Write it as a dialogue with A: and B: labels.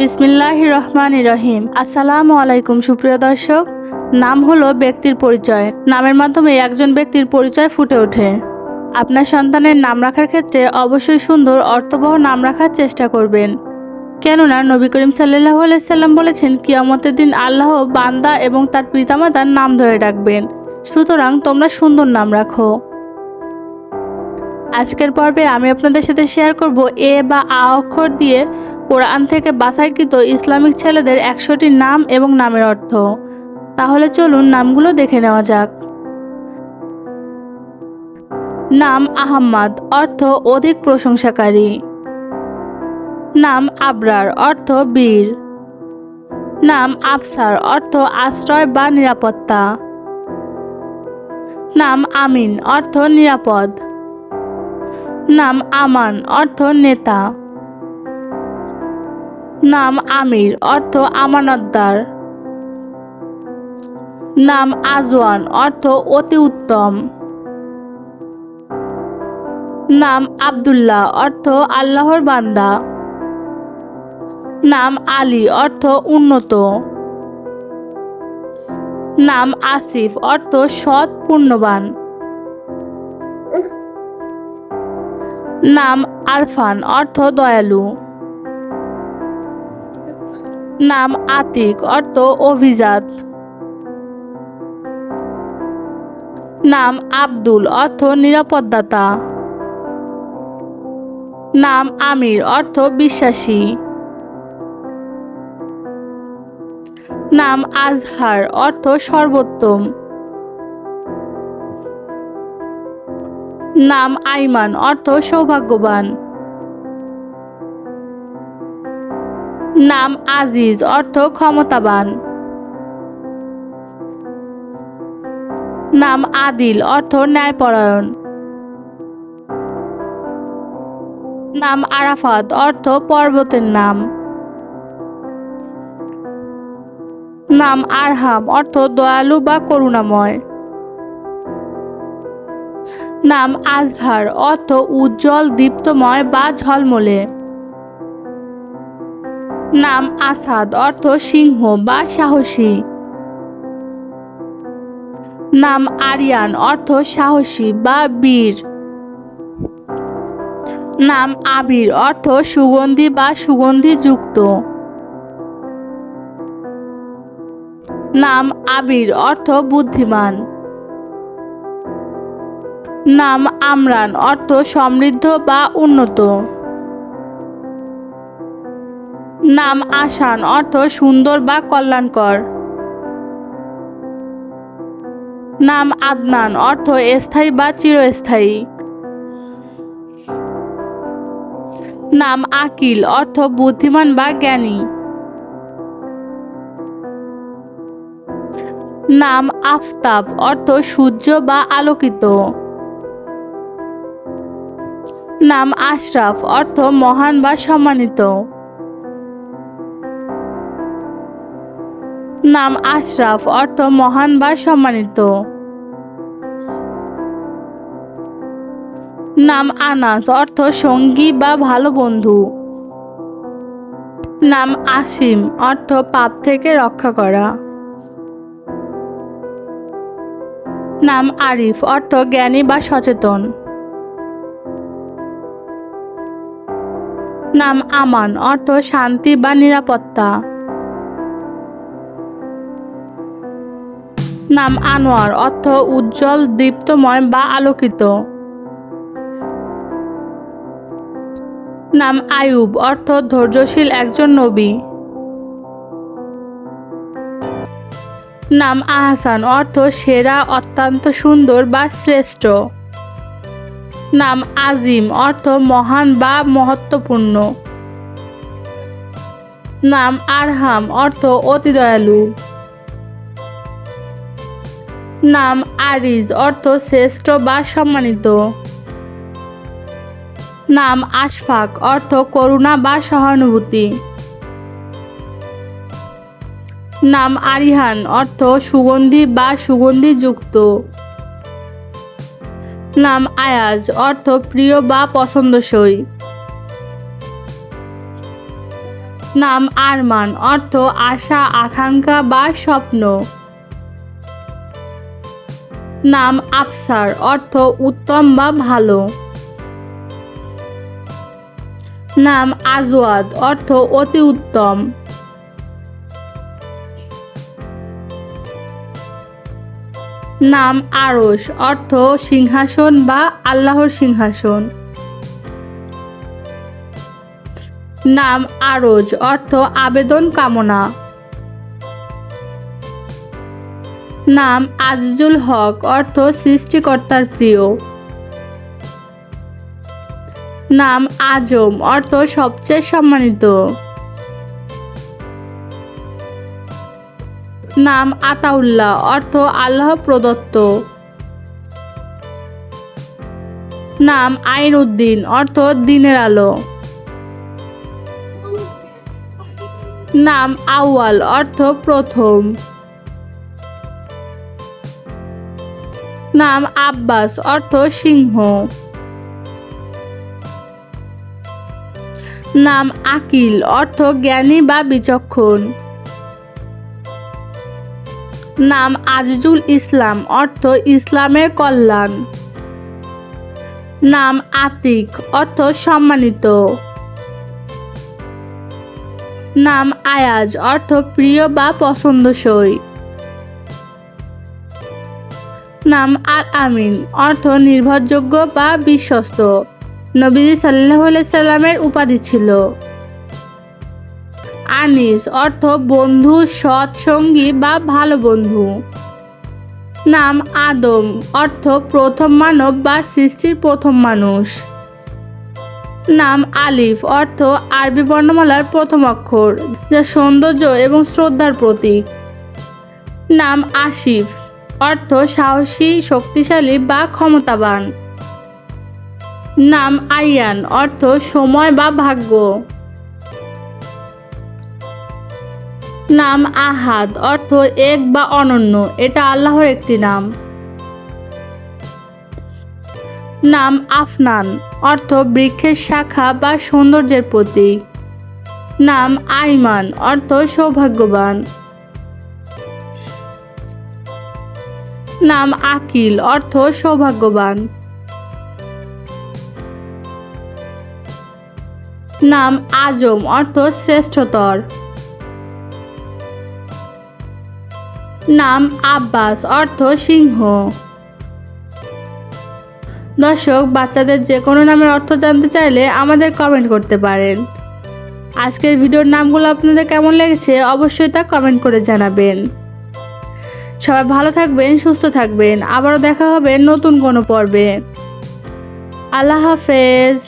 A: বিসমিল্লাহ রহমান রহিম। আসসালামু আলাইকুম, সুপ্রিয় দর্শক। নাম হলো ব্যক্তির পরিচয়। নামের মাধ্যমে একজন ব্যক্তির পরিচয় ফুটে ওঠে। আপনার সন্তানের নাম রাখার ক্ষেত্রে অবশ্যই সুন্দর, অর্থবহ নাম রাখার চেষ্টা করবেন। কেননা, নবী করিম সাল্লাহ সাল্লাম বলেছেন, কিয়ামতের দিন আল্লাহ বান্দা এবং তার পিতামাতার নাম ধরে ডাকবেন। সুতরাং তোমরা সুন্দর নাম রাখো। আজকের পর্বে আমি আপনাদের সাথে শেয়ার করব এ বা আ অক্ষর দিয়ে কোরআন থেকে বাছাইকৃত ইসলামিক ছেলেদের একশোটি নাম এবং নামের অর্থ। তাহলে চলুন নামগুলো দেখে নেওয়া যাক। নাম আহম্মদ, অর্থ অধিক প্রশংসাকারী। নাম আবরার, অর্থ বীর। নাম আফসার, অর্থ আশ্রয় বা নিরাপত্তা। নাম আমিন, অর্থ নিরাপদ। নাম আমান, অর্থ নেতা। নাম আমির, অর্থ আমানতদার। নাম আজওয়ান, অর্থ অতি উত্তম। নাম আবদুল্লাহ, অর্থ আল্লাহর বান্দা। নাম আলী, অর্থ উন্নত। নাম আসিফ, অর্থ সৎ পূর্ণবান নাম আরফান, অর্থ দয়ালু। নাম আতিক, অর্থ অভিজাত। নাম আব্দুল, অর্থ নিরাপদদাতা নাম আমির, অর্থ বিশ্বাসী। নাম আজহার, অর্থ সর্বোত্তম। নাম আইমান, অর্থ সৌভাগ্যবান। নাম আজিজ, অর্থ ক্ষমতাবান। নাম আদিল, অর্থ ন্যায়পরায়ণ। নাম আরাফাত, অর্থ পর্বতের নাম। নাম আরহাম, অর্থ দয়ালু বা করুণাময়। নাম আজহার, অর্থ উজ্জ্বল, দীপ্তময় বা ঝলমলে। নাম আসাদ, অর্থ সিংহ বা সাহসী। নাম আরিয়ান, অর্থ সাহসী বা বীর। নাম আবির, অর্থ সুগন্ধি বা সুগন্ধি যুক্ত নাম আবির, অর্থ বুদ্ধিমান। নাম আমরান, অর্থ সমৃদ্ধ বা উন্নত। নাম আসান অর্থ সুন্দর বা কল্যাণকর। নাম আদনান, অর্থ স্থায়ী বা চিরস্থায়ী। নাম আকিল, অর্থ বুদ্ধিমান বা জ্ঞানী। নাম আফতাব, অর্থ সূর্য বা আলোকিত। নাম আশরাফ, অর্থ মহান বা সম্মানিত। নাম আশরাফ, অর্থ মহান বা সম্মানিত। নাম আনাস, অর্থ সঙ্গী বা ভালো বন্ধু। নাম আসিম, অর্থ পাপ থেকে রক্ষা করা। নাম আরিফ, অর্থ জ্ঞানী বা সচেতন। নাম আমান, অর্থ শান্তি বা নিরাপত্তা। নাম আনোয়ার অর্থ উজ্জ্বল, দীপ্তময় বা আলোকিত। নাম আয়ুব অর্থ ধৈর্যশীল একজন নবী। নাম আহসান অর্থ সেরা, অত্যন্ত সুন্দর বা শ্রেষ্ঠ। নাম আজিম অর্থ মহান বা মহত্বপূর্ণ। নাম আরহাম অর্থ অতি দয়ালু। নাম আরিজ, অর্থ শ্রেষ্ঠ বা সম্মানিত। নাম আশফাক, অর্থ করুণা বা সহানুভূতি। নাম আরিহান, অর্থ সুগন্ধি বা সুগন্ধিযুক্ত। নাম আয়াজ, অর্থ প্রিয় বা পছন্দসই। নাম আরমান, অর্থ আশা, আকাঙ্ক্ষা বা স্বপ্ন। নাম আফসার, অর্থ উত্তম বা ভালো। নাম আজওয়াদ, অর্থ অতি উত্তম। নাম আরস, অর্থ সিংহাসন বা আল্লাহর সিংহাসন। নাম আরজ, অর্থ আবেদন কামনা। নাম আজিজুল হক, অর্থ সৃষ্টিকর্তার প্রিয়। নাম আজম, অর্থ সবচেয়ে সম্মানিত। নাম আতাউল্লাহ, অর্থ আল্লাহ প্রদত্ত। নাম আইন উদ্দিন অর্থ দিনের আলো। নাম আউয়াল, অর্থ প্রথম। নাম আব্বাস, অর্থ সিংহ। নাম আকিল, অর্থ জ্ঞানী বা বিচক্ষণ। নাম আজিজুল ইসলাম, অর্থ ইসলামের কল্যাণ। নাম আতিক, অর্থ সম্মানিত। নাম আয়াজ, অর্থ প্রিয় বা পছন্দসই। নাম আল আমিন, অর্থ নির্ভরযোগ্য বা বিশ্বস্ত। নবীজি সাল্লাহ সাল্লামের উপাধি ছিল। আনিস, অর্থ বন্ধু, সৎ সঙ্গী বা ভালো বন্ধু। নাম আদম, অর্থ প্রথম মানব বা সৃষ্টির প্রথম মানুষ। নাম আলিফ, অর্থ আরবি বর্ণমালার প্রথম অক্ষর, যা সৌন্দর্য এবং শ্রদ্ধার প্রতীক। নাম আসিফ অর্থ সাহসী, শক্তিশালী বা ক্ষমতাবান। নাম আইয়ান, অর্থ সময় বা ভাগ্য। নাম আহাদ, অর্থ এক বা অনন্য, এটা আল্লাহর একটি নাম। নাম আফনান, অর্থ বৃক্ষের শাখা বা সৌন্দর্যের প্রতীক। নাম আইমান, অর্থ সৌভাগ্যবান। নাম আকিল, অর্থ সৌভাগ্যবান। নাম আজম, অর্থ শ্রেষ্ঠতর। নাম আব্বাস, অর্থ সিংহ। দর্শক, বাচ্চাদের যে কোনো নামের অর্থ জানতে চাইলে আমাদের কমেন্ট করতে পারেন। আজকের ভিডিওর নামগুলো আপনাদের কেমন লেগেছে অবশ্যই তা কমেন্ট করে জানাবেন। সবাই ভালো থাকবেন সুস্থ থাকবেন। আবারও দেখা হবে নতুন কোনো পর্বে। আল্লাহ হাফেজ।